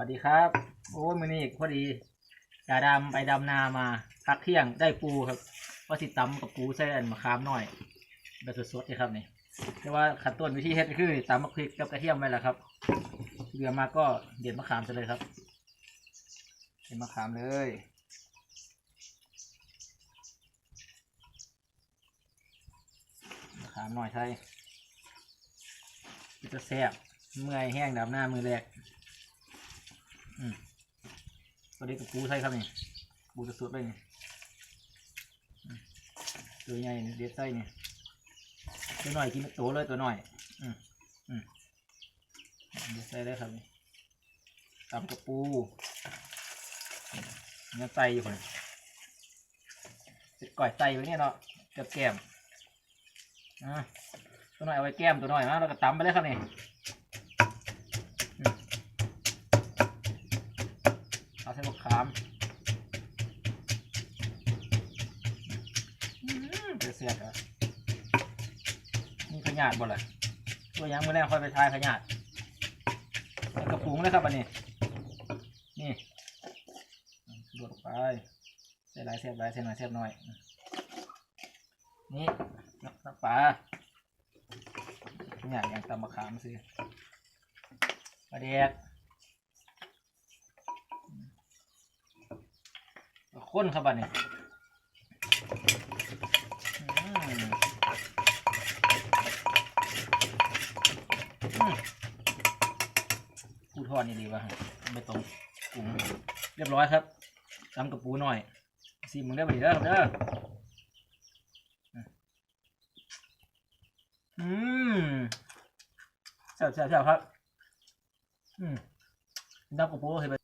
วัสดีครับ โอ้ยมือนี้พอดีจ่าดำไปดำนามาพักเที่ยงได้ปูครับว่าสิตำกับปูใส่อันมะขามหน่อยแบบสดๆเลยครับนี่แต่ว่าขั้นต้นวิธีเฮ็ดคือตำมะพริกกับกระเทียมไว้แหละครับเหลือมาก็เด็ดมะขามซะเลยครับเด็ดมะขามเลยมะขามหน่อยใช่จะแซ่บเมื่อยแห้งดำหน้ามือแรก ตัวนี้กับปูใช่ครับนี่ปูจะสุดเลยนี่ตัวใหญ่เด็ดไส้นี่ตัวหน่อยกินโตเลยตัวหน่อย อืมอืมเด็ดไส้ได้ครับนี่ตำกับปูเนื้อไตอยู่คนจะก่อยไตไว้เนี่ยเนาะกับแก้มอะตัวหน่อยเอาไว้แก้มตัวหน่อยนะแล้วก็ตำไปเลยครับนี่ เอา ใส่มะขามอืมเสียดอะนี่ขยาดบ่ล่ะตัวยังไม่แน่ค่อยไปทายขยาดกระปุงเลยครับอันนี้ นี่โดดไปใส่หลายเสียบหลายเสียบหน่อยเสียบหน่อย นี่น้ำปลาขยาดอย่างตำมะขามสิปลาแดก ข้นครับบัดนี้อืมอืมปูทอดนี่ดีวะไม่ตรงปรุงเรียบร้อยครับตำกับปูหน่อยซีมึงได้บดนี้เด้อครับเด้ออืมแซ่บแซ่บแซ่บครับ อืมตำกับปูเห็นไป